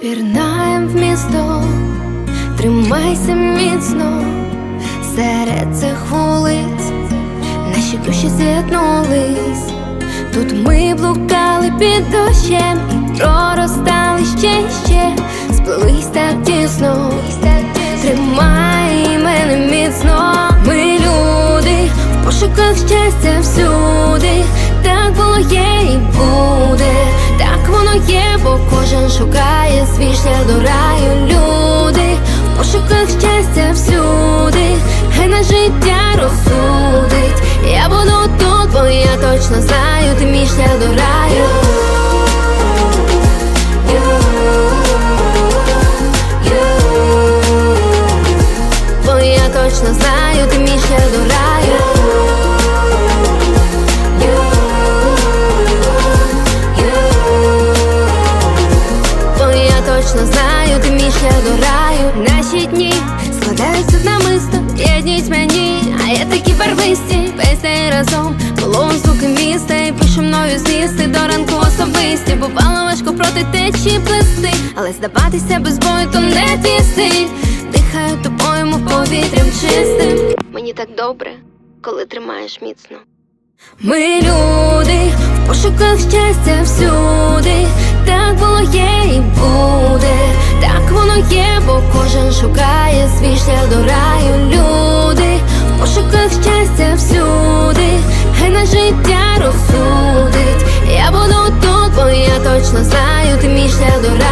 Пірнаєм в місто, тримайся міцно серед цих вулиць, наші душі з'єднулись. Тут ми блукали під дощем і проростали ще ще, сплелись так тісно, тримай мене міцно, ми люди в пошуках щастя всюди. Так було є і буде, так воно є, бо кожен шукає свій шлях до раю. Люди в пошуках щастя всюди, хай на життя розсудить. Я буду тут, бо я точно знаю, ти мій шлях до раю. Бо точно знаю, ти мій шлях до раю. Точно знаю, ти мій шлях до раю. Наші дні складаються з намисто, єдніть мені, а я такі барвисті, песня разом, полон звуки міста і пишу мною змісти до ранку особисті. Бувало важко проти течії плести, але здаватися без бою, то не стиль. Дихаю тобою, мов повітрям чистим. Мені так добре, коли тримаєш міцно. Ми люди в пошуках щастя всюди, так було є і буде, шукає свій шлях до раю. Люди в пошуках щастя всюди, хай на життя розсудить. Я буду тут, бо я точно знаю, ти мій шлях до раю.